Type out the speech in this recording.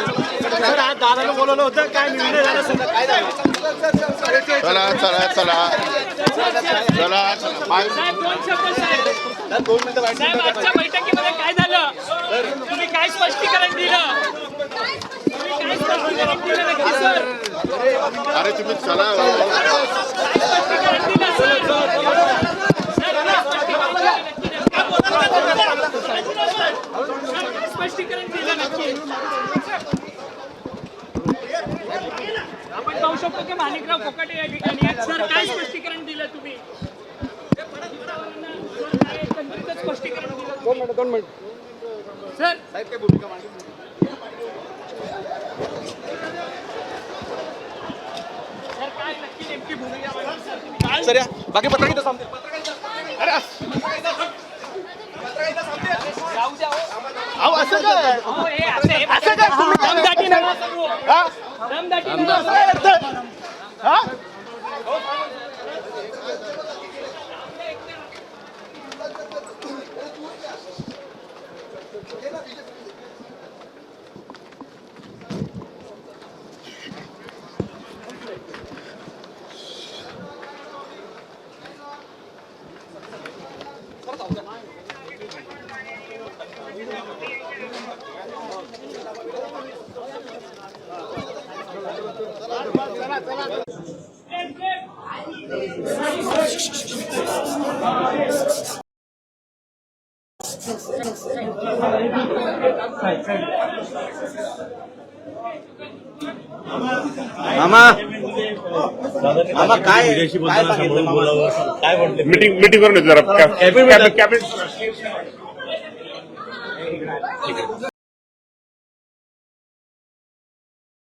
दादाला बोलवलं होतं काय निर्णय झाला सर काय चला चला चला. चला. चला दोन मिनिटं आजच्या बैठकीमध्ये काय झालं तुम्ही काय स्पष्टीकरण दिलं अरे तुम्ही चला हो. स्पष्टीकरण दिलं सर सर, काय स्पष्टीकरण दिलं नक्की सर, काय स्पष्टीकरण दिलं नक्की की माणिकराव या ठिकाणी आहेत. सर काय स्पष्टीकरण दिलं तुम्ही? सर, काय एकंदरीतच स्पष्टीकरण दिलं दोन मिनिटं दोन मिनिटं. सर. साहेब काय भूमिका मांडली? सर काय नक्की नेमकी भूमिका मांडली? सर तुम्ही काय? सर या. बाकी पत्रकार थांबते जाऊ द्या हो. अहो असं काय? अहो, हे असं हे असं काय? तुम्ही दमदाटी नका करू. हा? दमदाटी नका असं ママ मामा? काय म्हटलं? मीटिंग मीटिंग करून येतो जरा. कॅबिनेट